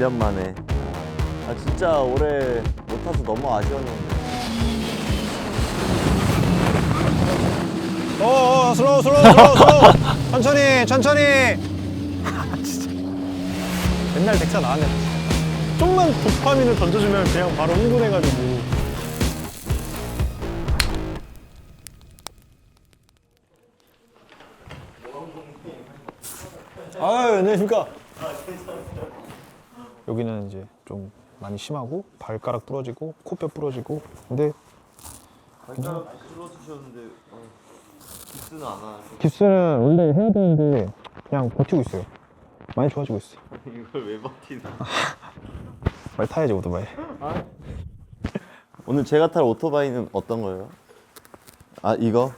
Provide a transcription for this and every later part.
1년 만에. 아 진짜 올해 못 타서 너무 아쉬웠는데. 어, 어 슬로우 슬로우 슬로우 슬로우. 천천히 천천히. 진짜. 맨날 덱차 나왔네. 좀만 도파민을 던져주면 그냥 바로 흥분해가지고. 아유 안녕하십니까 여기는 이제 좀 많이 심하고 발가락 부러지고 코뼈 부러지고 근데 발가락 들어주셨는데 기스는 안 하죠. 깁스는 원래 해야 되는데 그냥 버티고 있어요. 많이 좋아지고 있어. 이걸 왜 버티나? 말 타야지 오토바이. 오늘 제가 탈 오토바이는 어떤 거예요? 아 이거?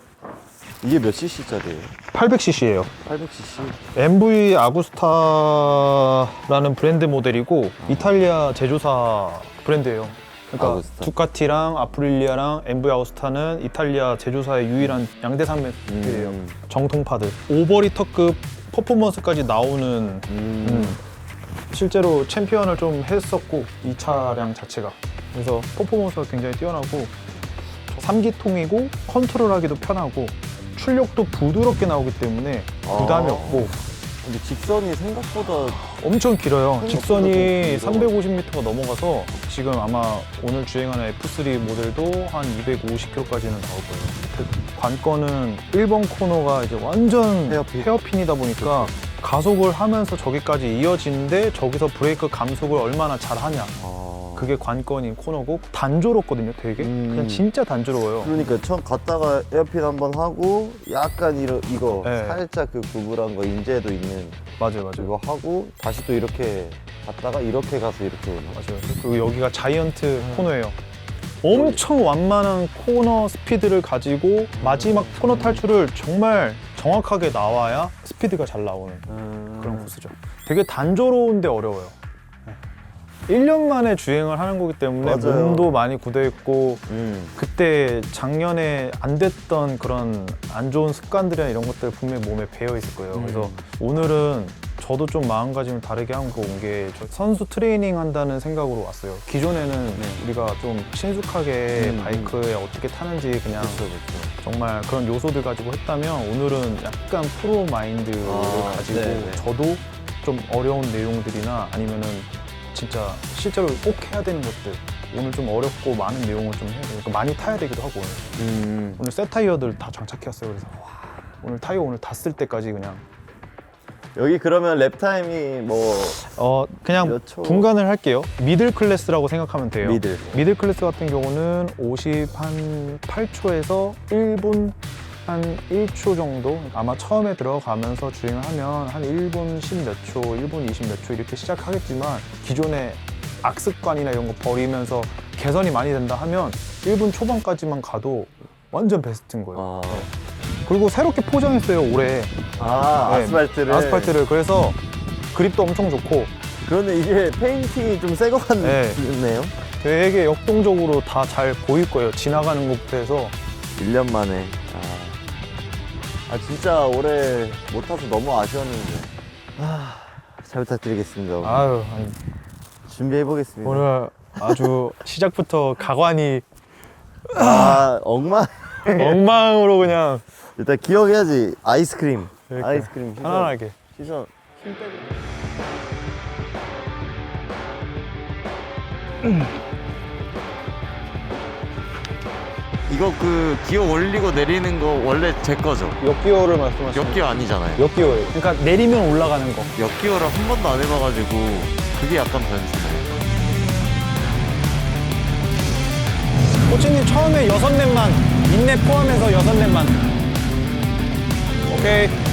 이게 몇 cc짜리예요? 800cc예요. 800cc? MV 아구스타라는 브랜드 모델이고 이탈리아 제조사 브랜드예요. 그러니까 아구스타. 두카티랑 아프릴리아랑 MV 아구스타는 이탈리아 제조사의 유일한 양대 산맥이에요. 음. 정통파들. 오버리터급 퍼포먼스까지 나오는 음. 음, 실제로 챔피언을 좀 했었고 이 차량 자체가 그래서 퍼포먼스가 굉장히 뛰어나고 3기통이고 컨트롤하기도 편하고 출력도 부드럽게 나오기 때문에 부담이 아. 없고 근데 직선이 생각보다 엄청 길어요 직선이 좀 길어. 350m가 넘어가서 지금 아마 오늘 주행하는 F3 모델도 한 250km까지는 나올 거예요 그 관건은 1번 코너가 이제 완전 헤어핀. 헤어핀이다 보니까 가속을 하면서 저기까지 이어지는데 저기서 브레이크 감속을 얼마나 잘 하냐 아... 그게 관건인 코너고 단조롭거든요 되게. 음. 그냥 진짜 단조로워요. 그러니까 처음 갔다가 에어핀 한번 하고 약간 이러, 이거 네. 살짝 그 구불한 거 인제도 있는 맞아요 맞아요. 이거 하고 다시 또 이렇게 갔다가 이렇게 가서 이렇게 오는 맞아요. 그리고 여기가 자이언트 코너예요. 엄청 완만한 코너 스피드를 가지고 마지막 코너 탈출을 정말 정확하게 나와야 스피드가 잘 나오는 음... 그런 코스죠. 되게 단조로운데 어려워요. 네. 1년 만에 주행을 하는 거기 때문에 맞아요. 몸도 많이 굳어 있고 음. 그때 작년에 안 됐던 그런 안 좋은 습관들이나 이런 것들 분명히 몸에 배어 있을 거예요. 음. 그래서 오늘은 저도 좀 마음가짐을 다르게 하고 온게 선수 트레이닝 한다는 생각으로 왔어요. 기존에는 우리가 좀 친숙하게 음. 바이크에 어떻게 타는지 그냥 그렇죠 그렇죠 정말 그런 요소들 가지고 했다면 오늘은 약간 프로 마인드를 아, 가지고 네, 네. 저도 좀 어려운 내용들이나 아니면은 진짜 실제로 꼭 해야 되는 것들. 오늘 좀 어렵고 많은 내용을 좀 해야 되니까 많이 타야 되기도 하고 오늘. 음. 오늘 새 타이어들 다 장착했어요. 그래서 와, 오늘 타이어 오늘 다 쓸 때까지 그냥. 여기 그러면 랩 타임이 뭐 어 그냥 몇 초? 분간을 할게요. 미들 클래스라고 생각하면 돼요. 미들. 미들 클래스 같은 경우는 50 한 8초에서 1분 한 1초 정도? 아마 처음에 들어가면서 주행을 하면 한 1분 10 몇 초, 1분 20 몇 초 이렇게 시작하겠지만 기존의 악습관이나 이런 거 버리면서 개선이 많이 된다 하면 1분 초반까지만 가도 완전 베스트인 거예요. 아, 그리고 새롭게 포장했어요 올해. 아 네, 아스팔트를. 아스팔트를. 그래서 그립도 엄청 좋고. 그런데 이게 페인팅이 좀새거 네. 같네요? 되게 역동적으로 다 잘 보일 거예요. 지나가는 것부터 해서. 1년 만에 아, 아 진짜 올해 못 타서 너무 아쉬웠는데. 아, 잘 부탁드리겠습니다 오늘. 아유 아니, 준비해 보겠습니다. 오늘 아주 시작부터 가관이 아 엉망. 엉망으로 그냥 일단 기억해야지. 아이스크림. 그러니까. 아이스크림 시선 편안하게. 시선 힘 빼고 이거 그 기어 올리고 내리는 거 원래 제 거죠? 역기어를 말씀하시는 역기어 아니잖아요. 역기어예요. 그러니까 내리면 올라가는 거. 역기어를 한 번도 안 해봐가지고 그게 약간 변수네. 코치님 처음에 여섯 랩만 인내 포함해서 여섯 랩만. 오케이.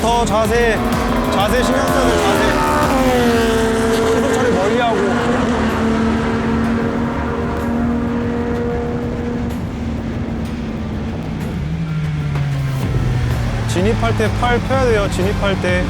더, 더 자세, 자세 신경 써야 돼, 자세. 시도 처리 멀리 하고. 진입할 때 팔 펴야 돼요, 진입할 때.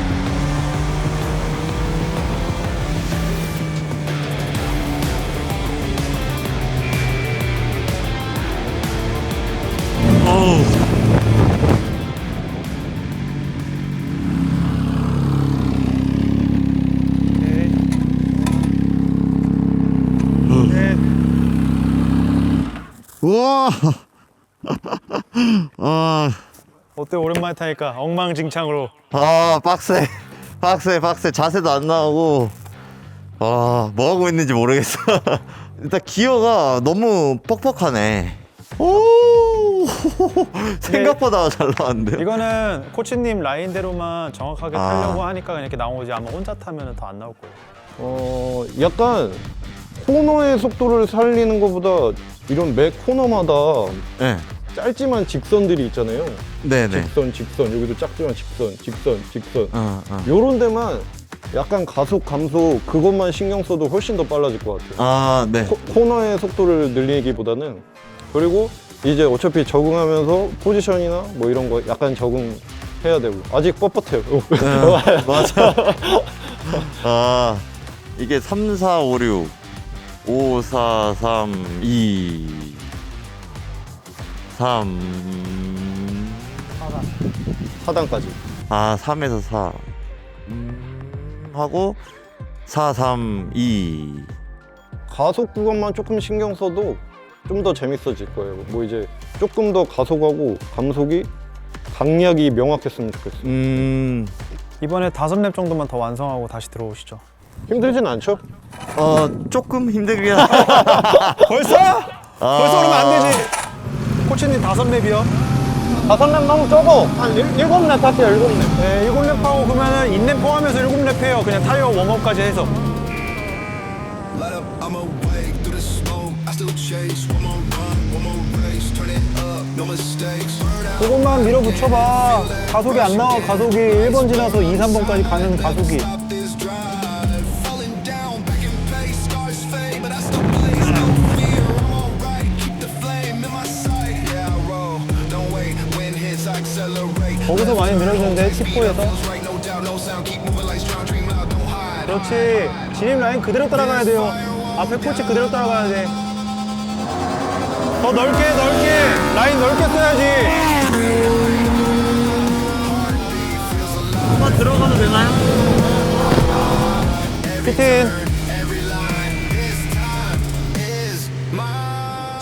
우와! 아, 어때, 오랜만에 타니까 엉망진창으로. 아, 빡세. 빡세, 빡세. 자세도 안 나오고. 아, 뭐 하고 있는지 모르겠어. 일단 기어가 너무 뻑뻑하네. 오! 생각보다 잘 나왔는데. 이거는 코치님 라인대로만 정확하게 아. 타려고 하니까 이렇게 나온 거지 아마 혼자 타면 더 안 나올 거예요. 어, 약간 코너의 속도를 살리는 것보다 이런 매 코너마다 네. 짧지만 직선들이 있잖아요. 네네. 직선, 직선, 여기도 작지만 직선, 직선, 직선. 어, 어. 요런 데만 약간 가속, 감속 그것만 신경 써도 훨씬 더 빨라질 것 같아요. 아, 네. 코, 코너의 속도를 늘리기보다는 그리고 이제 어차피 적응하면서 포지션이나 뭐 이런 거 약간 적응해야 되고 아직 뻣뻣해요. 네, 맞아. 아, 이게 3, 4, 5, 6. 5, 4, 3, 2. 3. 하단까지. 아, 3에서 4. 음, 하고 4, 3, 2. 가속 구간만 조금 신경 써도 좀 더 재밌어질 거예요. 뭐 이제 조금 더 가속하고 감속이 강약이 명확했으면 좋겠어요. 음, 이번에 다섯 랩 정도만 더 완성하고 다시 들어오시죠. 힘들진 않죠? 어, 조금 힘들긴 하 벌써? 벌써 그러면 안 되지. 코치님 다섯 랩이요? 다섯 랩 너무 적어. 한 일, 일곱 랩 할게요, 일곱 랩. 네, 일곱 랩 하고 그러면은 인랩 포함해서 일곱 랩 해요. 그냥 타이어 웜업까지 해서. Light up, I'm awake through the smoke. I still chase. One more run, one more race. Turn it up, no mistakes. Word out. 조금만 밀어붙여봐. 가속이 안 나와. 가속이 1번 지나서 2, 3번까지 가는 가속이. 거기서 많이 밀어주는데, 치포에서. 그렇지. 진입 라인 그대로 따라가야 돼요. 앞에 코치 그대로 따라가야 돼. 더 넓게, 넓게. 라인 넓게 써야지. 한번 들어가도 되나요? 피틴.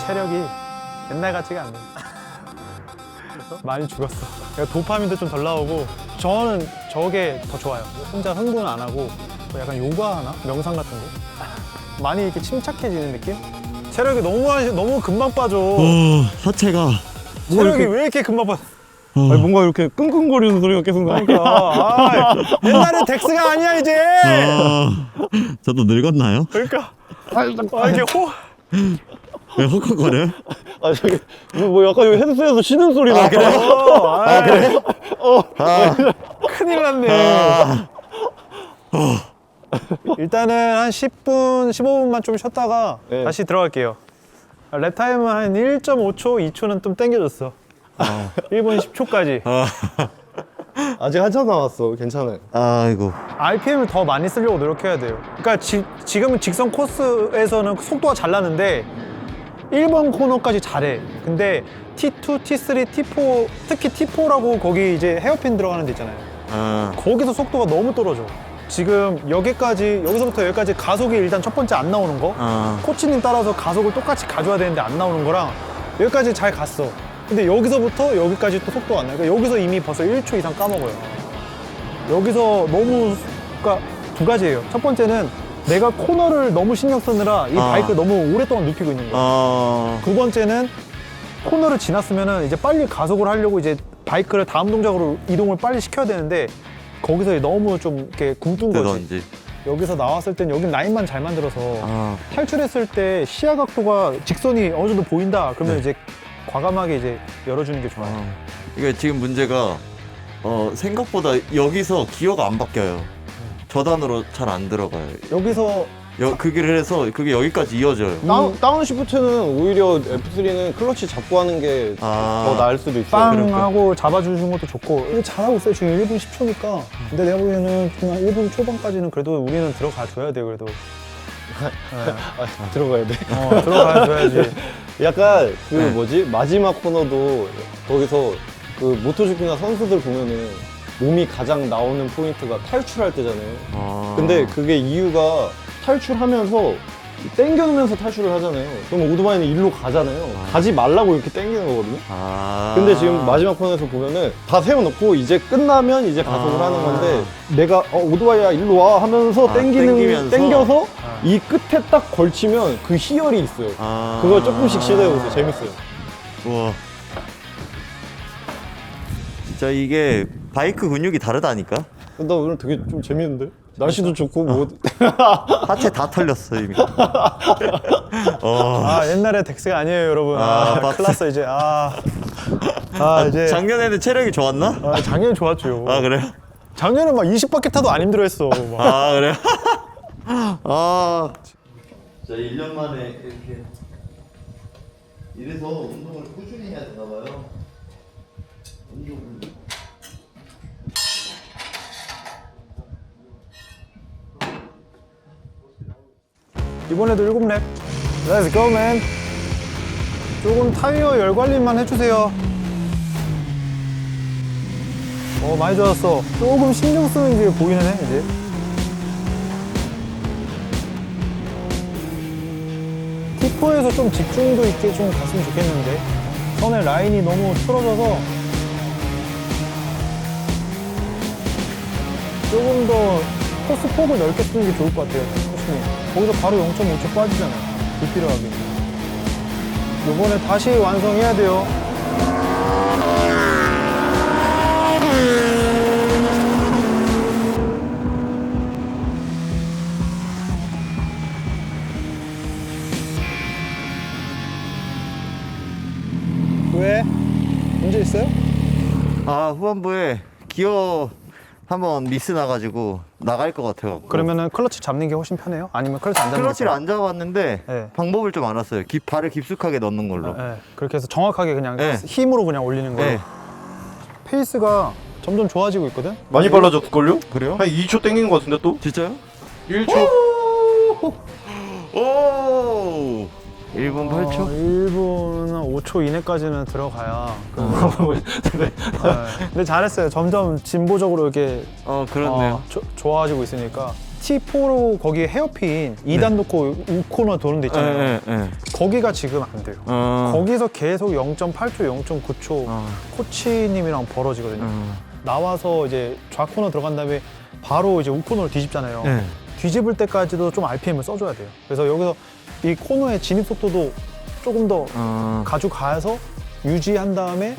체력이 옛날 같지가 않네. 많이 죽었어. 그러니까 도파민도 좀 덜 나오고 저는 저게 더 좋아요. 혼자 흥분 안 하고 뭐 약간 요가 하나 명상 같은 거 많이 이렇게 침착해지는 느낌? 체력이 너무 너무 금방 빠져. 어, 하체가. 체력이 왜 이렇게 금방 빠져? 아니, 뭔가 이렇게 끙끙거리는 소리가 계속 나니까. 그러니까 아, 옛날에 덱스가 아니야 이제. 아, 저도 늙었나요? 그러니까 아, 이렇게 호 왜 헉헉거려요? 아, 저기, 뭐, 뭐 약간 여기 헤드셋에서 쉬는 소리 나. 어, 아, 그래? 큰일 났네. 일단은 한 10분, 15분만 좀 쉬었다가 네. 다시 들어갈게요. 랩 타임은 한 1.5초, 2초는 좀 땡겨줬어. 1분 10초까지. 아직 한참 남았어. 괜찮아요. 아이고. RPM을 더 많이 쓰려고 노력해야 돼요. 그러니까 지, 지금은 직선 코스에서는 속도가 잘 나는데 1번 코너까지 잘해. 근데 T2, T3, T4, 특히 T4라고 거기 이제 헤어핀 들어가는 데 있잖아요. 아, 거기서 속도가 너무 떨어져. 지금 여기까지 여기서부터 여기까지 가속이 일단 첫 번째 안 나오는 거. 아. 코치님 따라서 가속을 똑같이 가져야 되는데 안 나오는 거랑 여기까지 잘 갔어. 근데 여기서부터 여기까지 또 속도가 안 나요. 그러니까 여기서 이미 벌써 1초 이상 까먹어요. 여기서 너무 그러니까 두 가지예요. 첫 번째는 내가 코너를 너무 신경 쓰느라 이 아. 바이크를 너무 오랫동안 눕히고 있는 거예요. 어, 두 번째는 코너를 지났으면은 이제 빨리 가속을 하려고 이제 바이크를 다음 동작으로 이동을 빨리 시켜야 되는데 거기서 너무 좀 이렇게 굶뜬 거지. 그런지. 여기서 나왔을 땐 여긴 라인만 잘 만들어서 아, 탈출했을 때 시야 각도가 직선이 어느 정도 보인다. 그러면 네. 이제 과감하게 이제 열어주는 게 좋아요. 아. 이게 지금 문제가 어, 생각보다 여기서 기어가 안 바뀌어요. 저단으로 잘 안 들어가요. 여기서 여, 그기를 해서 그게 여기까지 이어져요. 다운, 다운 시프트는 오히려 F3는 클러치 잡고 하는 게 더 아. 나을 수도 있어요. 빵 그러니까. 하고 잡아주는 것도 좋고 이거 잘하고 있어요 지금 1분 10초니까 근데 내가 보기에는 그냥 1분 초반까지는 그래도 우리는 들어가 줘야 돼 그래도 아, 들어가야 돼. 어 들어가 줘야지 약간 그 네. 뭐지 마지막 코너도 거기서 그 모토주키나 선수들 보면은 몸이 가장 나오는 포인트가 탈출할 때잖아요. 아. 근데 그게 이유가 탈출하면서 땡겨놓으면서 탈출을 하잖아요. 그럼 오토바이는 일로 가잖아요. 아. 가지 말라고 이렇게 땡기는 거거든요. 아. 근데 지금 마지막 코너에서 보면은 다 세워놓고 이제 끝나면 이제 가속을 아. 하는 건데 내가 어, 오토바이야 일로 와 하면서 아, 땡기는 땡기면서? 땡겨서 아. 이 끝에 딱 걸치면 그 희열이 있어요. 아. 그걸 조금씩 시도해보세요. 재밌어요. 우와. 진짜 이게 바이크 근육이 다르다니까? 나 오늘 되게 좀 재밌는데? 날씨도 좋고 뭐 하체 다 털렸어 이미. 어. 아 옛날에 덱스가 아니에요 여러분 아, 아, 빡세. 큰일 났어 이제 아, 아 이제 작년에는 체력이 좋았나? 아, 작년 좋았죠 아 그래요? 작년에 막 20바퀴 타도 안 힘들어했어 막. 아 그래요? 아. 진짜 1년 만에 이렇게 이래서 운동을 꾸준히 해야 되나 봐요. 운동을. 이번에도 7랩 Let's go man. 조금 타이어 열 관리만 해주세요. 어 많이 좋았어. 조금 신경 쓰는 게 보이는 해 이제. T4에서 좀 집중도 있게 좀 갔으면 좋겠는데. 선의 라인이 너무 틀어져서 조금 더 코스 폭을 넓게 쓰는 게 좋을 것 같아요 코스님 거기서 바로 0.5초 빠지잖아요 불필요하게 요번에 다시 완성해야 돼요 왜? 문제 있어요? 아 후반부에 기어 한번 미스 나가지고 나갈 것 같아요. 그러면은 클러치 잡는 게 훨씬 편해요? 아니면 클러치 안 잡는 클러치를 게안 잡았는데 네. 방법을 좀 알았어요. 기, 발을 깊숙하게 넣는 걸로. 네, 그렇게 해서 정확하게 그냥 네. 힘으로 그냥 올리는 거예요 네. 페이스가 점점 좋아지고 있거든? 많이 빨라졌을걸요? 그래요? 한 2초 땡긴 것 같은데 또? 진짜요? 1초? 오! 1분 8초? 어, 1분 5초 이내까지는 들어가야. 네. 근데 잘했어요. 점점 진보적으로 이렇게 어, 그렇네요. 어, 조- 좋아지고 있으니까. T4로 거기 헤어핀 2단 놓고 우코너 도는 데 있잖아요. 네, 네. 거기가 지금 안 돼요. 어. 거기서 계속 0.8초, 0.9초 어. 코치님이랑 벌어지거든요. 어. 나와서 이제 좌코너 들어간 다음에 바로 이제 우코너를 뒤집잖아요. 네. 뒤집을 때까지도 좀 RPM을 써줘야 돼요. 그래서 여기서 이 코너의 진입 속도도 조금 더 어. 가져가서 유지한 다음에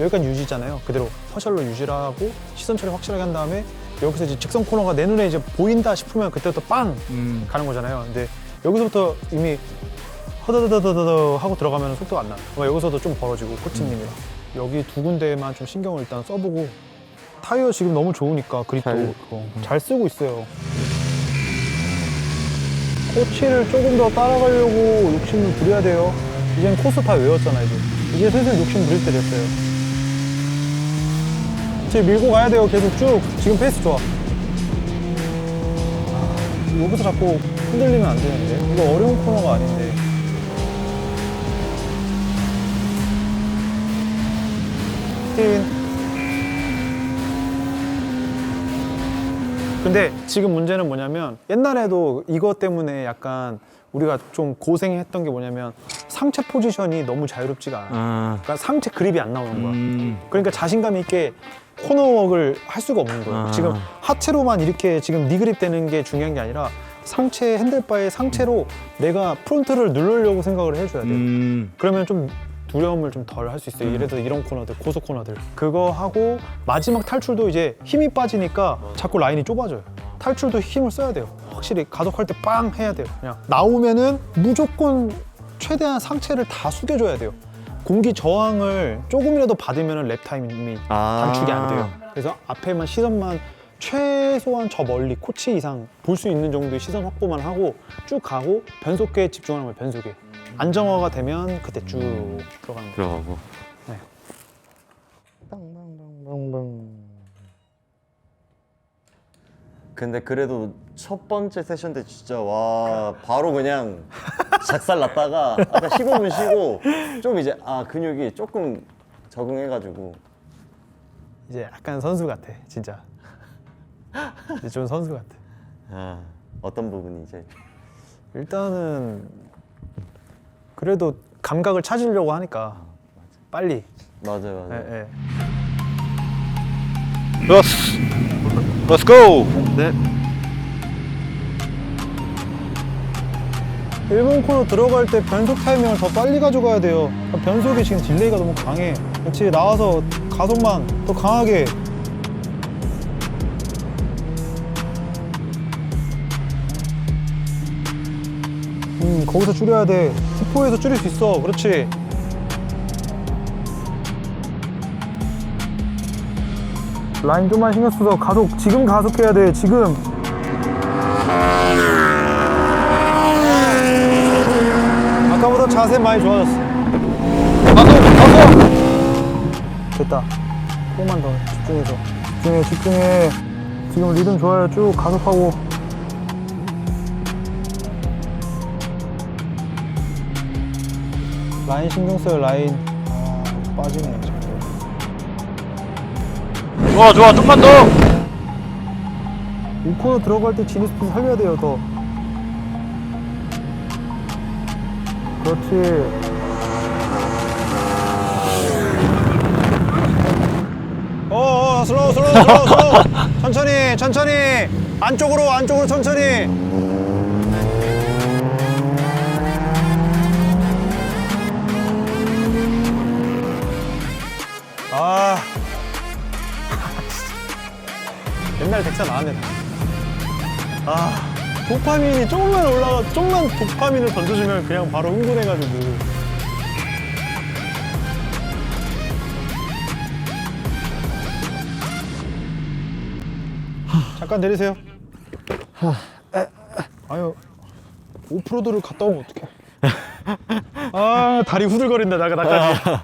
여기까지 유지잖아요. 그대로 퍼셜로 유지를 하고 시선 처리 확실하게 한 다음에 여기서 이제 직선 코너가 내 눈에 이제 보인다 싶으면 그때부터 빵 음. 가는 거잖아요. 근데 여기서부터 이미 허더더더더더 하고 들어가면 속도가 안 나. 그러니까 여기서도 좀 벌어지고 코치님이랑 여기 두 군데만 좀 신경을 일단 써보고 타이어 지금 너무 좋으니까 그립도 잘- 그거 잘 쓰고 있어요. 코치를 조금 더 따라가려고 욕심을 부려야 돼요. 이젠 코스 다 외웠잖아 이제. 이제 슬슬 욕심 부릴 때 됐어요. 지금 밀고 가야 돼요. 계속 쭉. 지금 페이스 좋아. 아, 여기서 자꾸 흔들리면 안 되는데. 이거 어려운 코너가 아닌데. 스틴. 근데 지금 문제는 뭐냐면 옛날에도 이것 때문에 약간 우리가 좀 고생했던 게 뭐냐면 상체 포지션이 너무 자유롭지가 않아. 어. 그러니까 상체 그립이 안 나오는 거야. 음. 그러니까 자신감 있게 코너웍을 할 수가 없는 거예요. 아. 지금 하체로만 이렇게 지금 니그립 되는 게 중요한 게 아니라 상체 핸들바의 상체로 내가 프론트를 누르려고 생각을 해줘야 돼요. 음. 그러면 좀 두려움을 좀 덜 할 수 있어요. 예를 들어 이런 코너들, 고속 코너들. 그거 하고 마지막 탈출도 이제 힘이 빠지니까 자꾸 라인이 좁아져요. 탈출도 힘을 써야 돼요. 확실히 가속할 때 빵 해야 돼요. 그냥 나오면은 무조건 최대한 상체를 다 숙여줘야 돼요. 공기 저항을 조금이라도 받으면 랩 타임이 아. 단축이 안 돼요. 그래서 앞에만 시선만 최소한 저 멀리 코치 이상 볼 수 있는 정도의 시선 확보만 하고 쭉 가고 변속계에 집중하는 거예요. 변속에 안정화가 되면 그때 쭉 들어가는 거예요. 들어가고. 근데 그래도 첫 번째 세션 때 진짜 와 바로 그냥 작살 났다가 아까 15분 쉬고 좀 이제 아 근육이 조금 적응해가지고 이제 약간 선수 같아, 진짜. 이제 좀 선수 같아. 아 어떤 부분이 이제 일단은 그래도 감각을 찾으려고 하니까 빨리. 맞아요 맞아요 예, 예. Yes. Let's go. 네. 일본 코로 들어갈 때 변속 타이밍을 더 빨리 가져가야 돼요. 변속이 지금 딜레이가 너무 강해. 그렇지 나와서 가속만 더 강하게. 거기서 줄여야 돼. T4에서 줄일 수 있어. 그렇지. 라인 좀만 신경 써서 가속 지금 가속해야 돼. 지금. 아까보다 자세 많이 좋아졌어. 가속, 가속. 됐다. 조금만 더 집중해서. 집중해, 집중해. 지금 리듬 좋아요. 쭉 가속하고. 라인 신경 써요, 라인. 아, 빠지네. 좋아 좋아 좀만 더. 우코너 들어갈 때 지니 스피드 살려야 돼요, 더. 그렇지. 어, 어, 슬로우, 슬로우, 슬로우, 슬로우. 천천히, 천천히. 안쪽으로, 안쪽으로 천천히. 옛날 덱사 나왔네. 아, 도파민이 조금만 올라가, 조금만 도파민을 던져주면 그냥 바로 흥분해가지고. 잠깐 내리세요. 아유, 오프로드를 갔다 오면 어떡해. 아, 다리 후들거린다, 나가, 나까지.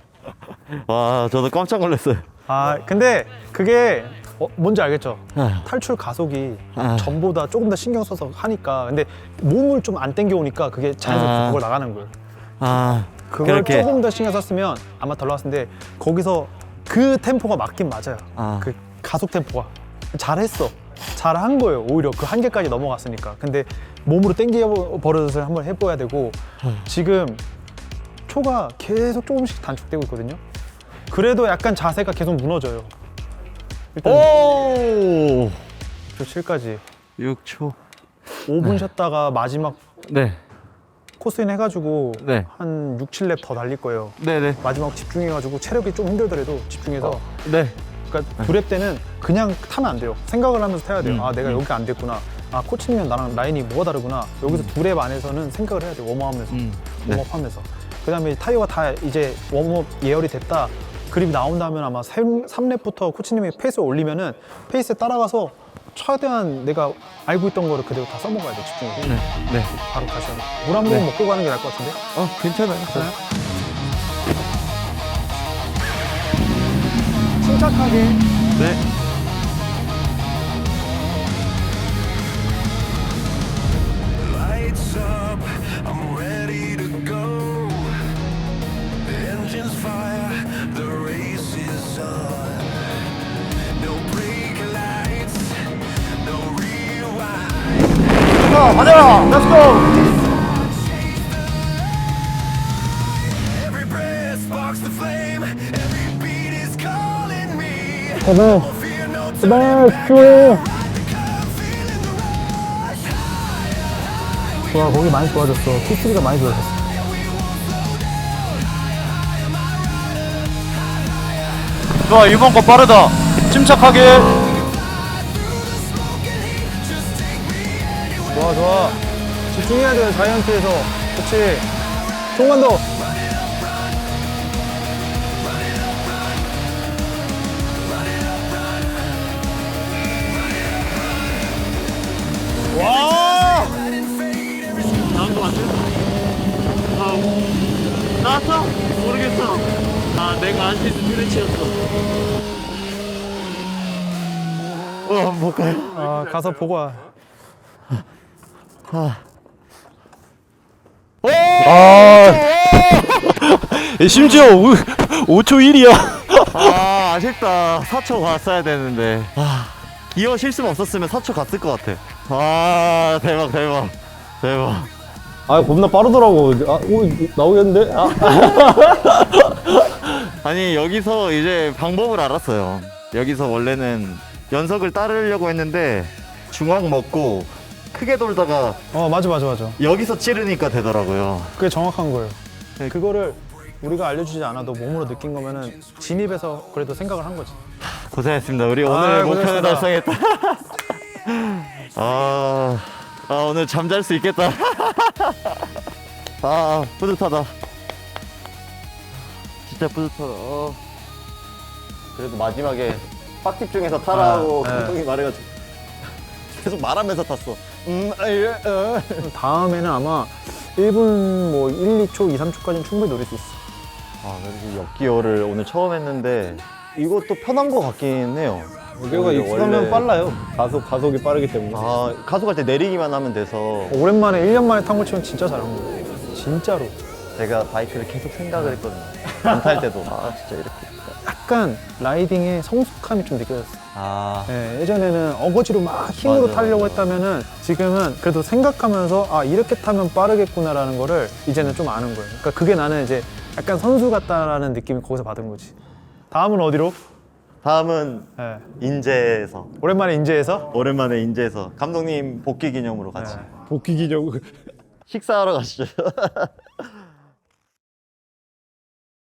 와 저도 깜짝 놀랐어요 아 근데 그게 어, 뭔지 알겠죠? 아. 탈출 가속이 아. 전보다 조금 더 신경 써서 하니까 근데 몸을 좀안 당겨오니까 그게 자연스럽게 아. 그걸 나가는 거예요 아 그걸 그렇게. 조금 더 신경 썼으면 아마 덜 나왔을 텐데 거기서 그 템포가 맞긴 맞아요 아. 그 가속 템포가 잘했어 잘한 거예요 오히려 그 한계까지 넘어갔으니까 근데 몸으로 당겨 버릇을 한번 해봐야 되고 지금 초가 계속 조금씩 단축되고 있거든요 그래도 약간 자세가 계속 무너져요 오 7까지 6초 5분 쉬었다가 마지막 네 코스인 해가지고 네. 한 6, 7랩 더 달릴 거예요. 네네 마지막 집중해가지고 체력이 좀 힘들더라도 집중해서 네 그러니까 두랩 때는 그냥 타면 안 돼요. 생각을 하면서 타야 돼요. 음, 아 내가 여기 안 됐구나. 아 코치님이랑 나랑 라인이 뭐가 다르구나. 여기서 두랩 안에서는 생각을 해야 돼요. 웜업하면서 음, 네. 웜업하면서. 그다음에 타이어가 다 이제 웜업 예열이 됐다. 그립이 나온다면 아마 3, 3랩부터 코치님이 페이스 올리면은 페이스에 따라가서 최대한 내가 알고 있던 거를 그대로 다 써먹어야 돼 집중해서. 네, 네. 바로 가셔야 돼. 물한 모금 먹고 가는 게 나을 것 같은데? 어 괜찮아요 침착하게. 네 제발, 제발, rush. 좋아, 거기 많이 좋아졌어. T3가 많이 좋아졌어. 좋아 이번 거 빠르다. 침착하게. 좋아, 좋아. 집중해야 돼, 자이언트에서. 그렇지. 조금만 더. 나왔어? 모르겠어. 아, 내가 알 수 있는 휴대치였어. 어, 못 가요. 아, 가서 보고 와. 아. 오! 아. 예, 심지어 5, 5초 1이야. 아, 아쉽다. 4초 갔어야 되는데. 아, 기어 실수만 없었으면 4초 갔을 것 같아. 아, 대박, 대박. 대박. 아 겁나 빠르더라고. 아, 오, 나오겠는데? 아, 아니, 여기서 이제 방법을 알았어요. 여기서 원래는 연석을 따르려고 했는데, 중앙 먹고, 크게 돌다가 어, 맞아, 맞아, 맞아. 여기서 찌르니까 되더라고요. 그게 정확한 거예요. 네. 그거를 우리가 알려주지 않아도 몸으로 느낀 거면은 진입해서 그래도 생각을 한 거지. 고생했습니다. 우리 아, 오늘 목표는 고생했습니다. 달성했다. 아, 아 오늘 잠잘 수 있겠다. 아 뿌듯하다. 진짜 뿌듯하다. 어. 그래도 마지막에 빡집 중에서 타라고 아, 네. 감독이 말해가지고 계속 말하면서 탔어. 음, 아, 예, 어. 다음에는 아마 1분 뭐 1, 2초, 2, 3초까지는 충분히 노릴 수 있어. 아, 그래도 역기어를 오늘 처음 했는데 이것도 편한 것 같긴 해요. 여기가 원래- 익숙하면 빨라요. 가속, 가속이 빠르기 때문에. 아, 가속할 때 내리기만 하면 돼서 오랜만에 1년 만에 탄걸 치면 진짜 잘한 거예요. 진짜로. 제가 바이크를 계속 생각을 했거든요. 안 탈 때도 아 진짜 이렇게. 약간 라이딩의 성숙함이 좀 느껴졌어. 아 예, 예전에는 어거지로 막 힘으로 맞아, 타려고 맞아. 했다면은 지금은 그래도 생각하면서 아 이렇게 타면 빠르겠구나라는 거를 이제는 좀 아는 거예요. 그러니까 그게 나는 이제 약간 선수 같다라는 느낌을 거기서 받은 거지. 다음은 어디로? 다음은 예, 인제에서 오랜만에 인제에서 오랜만에 인제에서 감독님 복귀 기념으로 같이 네. 복귀 기념. 식사하러 가시죠.